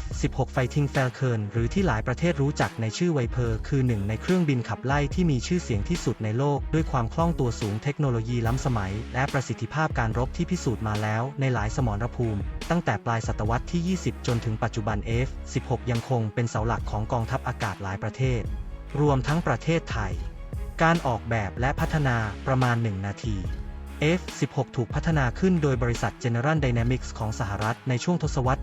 F-16 Fighting Falcon หรือที่หลายประเทศรู้จักในชื่อไวเพอร์คือหนึ่งในเครื่องบินขับไล่ที่มีชื่อเสียงที่สุดในโลก ด้วยความคล่องตัวสูงเทคโนโลยีล้ำสมัย และประสิทธิภาพการรบที่พิสูจน์มาแล้วในหลายสมรภูมิ ตั้งแต่ปลายศตวรรษที่ 20 จนถึงปัจจุบัน F-16 ยังคงเป็นเสาหลักของกองทัพอากาศหลายประเทศ รวมทั้งประเทศไทย การออกแบบและพัฒนาประมาณ 1 นาที F-16 ถูกพัฒนาขึ้นโดยบริษัท General Dynamics ของสหรัฐในช่วงทศวรรษ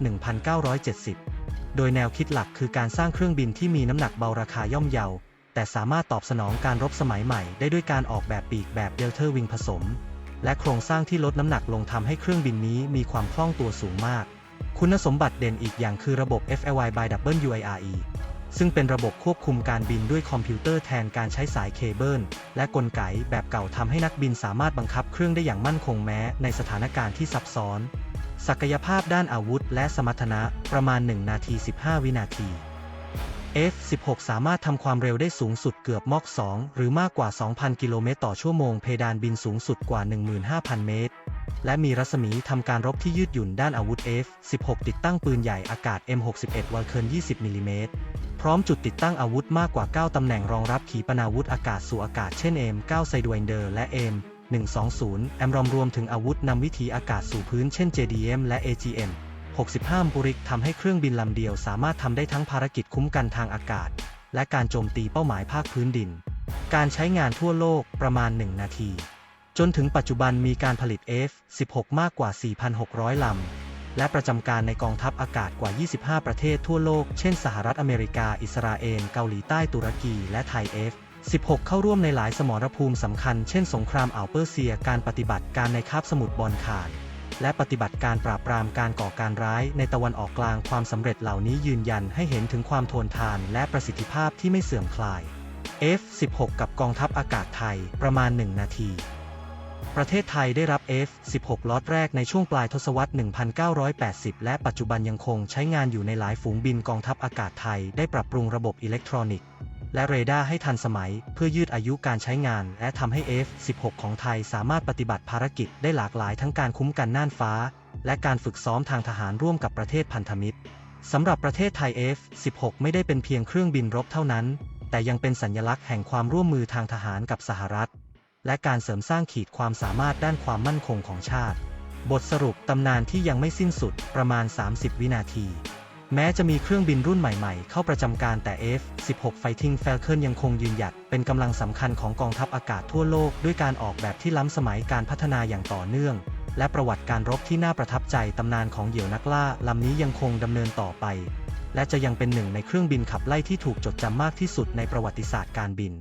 1970 โดยแนวคิดหลักคือการสร้างเครื่องบินที่มีน้ำหนักเบาราคาย่อมเยา แต่สามารถตอบสนองการรบสมัยใหม่ได้ด้วยการออกแบบปีกแบบเดลเทอร์วิงผสม และโครงสร้างที่ลดน้ำหนักลงทำให้เครื่องบินนี้มีความคล่องตัวสูงมาก คุณสมบัติเด่นอีกอย่างคือระบบ FLY by WIRE ซึ่งเป็นระบบควบคุมการบินด้วยคอมพิวเตอร์แทนการใช้สายเคเบิลและกลไกแบบเก่าทำให้นักบินสามารถบังคับเครื่องได้อย่างมั่นคงแม้ในสถานการณ์ที่ซับซ้อน ศักยภาพด้านอาวุธและสมรรถนะประมาณ 1 นาที 15 วินาที F-16 สามารถทำความเร็วได้สูงสุดเกือบมอก 2 หรือมากกว่า 2,000 กิโลเมตรต่อชั่วโมง เพดานบินสูงสุดกว่า 15,000 เมตร และมีรัศมีทำการรบที่ยืดหยุ่นด้านอาวุธ F-16 ติดตั้งปืนใหญ่อากาศ M61 วัลเคิร์น20 มิลลิเมตร ร้อมจุดติดตั้งอาวุธมากกว่า 9 ตำแหน่งรองรับขีปนาวุธอากาศสู่อากาศเช่น M9 ไซดวยเดอร์และ M120 แอมรอมรวมถึงอาวุธนำวิถีอากาศสู่พื้นเช่น JDM และ AGM 65บุริกทำให้เครื่องบินลำเดียวสามารถทำได้ทั้งภารกิจคุ้มกันทางอากาศ และการโจมตีเป้าหมายภาคพื้นดิน การใช้งานทั่วโลกประมาณ 1 นาที จนถึงปัจจุบันมีการผลิต F-16 มากกว่า 4,600 ลำ และประจำการในกองทัพอากาศกว่า 25 ประเทศทั่วโลก เช่น สหรัฐอเมริกา อิสราเอล เกาหลีใต้ ตุรกี และไทย F-16 เข้าร่วมในหลายสมรภูมิสำคัญ เช่น สงครามอ่าวเปอร์เซีย การปฏิบัติการในคาบสมุทรบอลข่านและปฏิบัติการปราบปรามการก่อการร้ายในตะวันออกกลางความสำเร็จเหล่านี้ยืนยันให้เห็นถึงความทนทานและประสิทธิภาพที่ไม่เสื่อมคลาย F-16 กับกองทัพอากาศไทยประมาณ 1 นาที ประเทศไทยได้รับ F-16 ล็อตแรกในช่วงปลายทศวรรษ 1980 และปัจจุบันยังคงใช้งานอยู่ในหลายฝูงบินกองทัพอากาศไทยได้ปรับปรุงระบบอิเล็กทรอนิกส์และเรดาร์ให้ทันสมัยเพื่อยืดอายุการใช้งาน และทำให้ F-16 ของไทยสามารถปฏิบัติภารกิจได้หลากหลายทั้งการคุ้มกันน่านฟ้า และการฝึกซ้อมทางทหารร่วมกับประเทศพันธมิตรสำหรับประเทศไทย F-16 ไม่ได้เป็นเพียงเครื่องบินรบเท่านั้น แต่ยังเป็นสัญลักษณ์แห่งความร่วมมือทางทหารกับสหรัฐ และการเสริมสร้างขีดความสามารถด้านความมั่นคงของชาติ บทสรุปตำนานที่ยังไม่สิ้นสุดประมาณ 30 วินาที แม้จะมีเครื่องบินรุ่นใหม่ๆ เข้าประจำการแต่ F-16 Fighting Falcon ยังคงยืนหยัดเป็นกำลังสำคัญของกองทัพอากาศทั่วโลกด้วยการออกแบบที่ล้ำสมัยการพัฒนาอย่างต่อเนื่อง และประวัติการรบที่น่าประทับใจตำนานของเหยี่ยวนักล่าลำนี้ยังคงดำเนินต่อไป และจะยังเป็นหนึ่งในเครื่องบินขับไล่ที่ถูกจดจำมากที่สุดในประวัติศาสตร์การบิน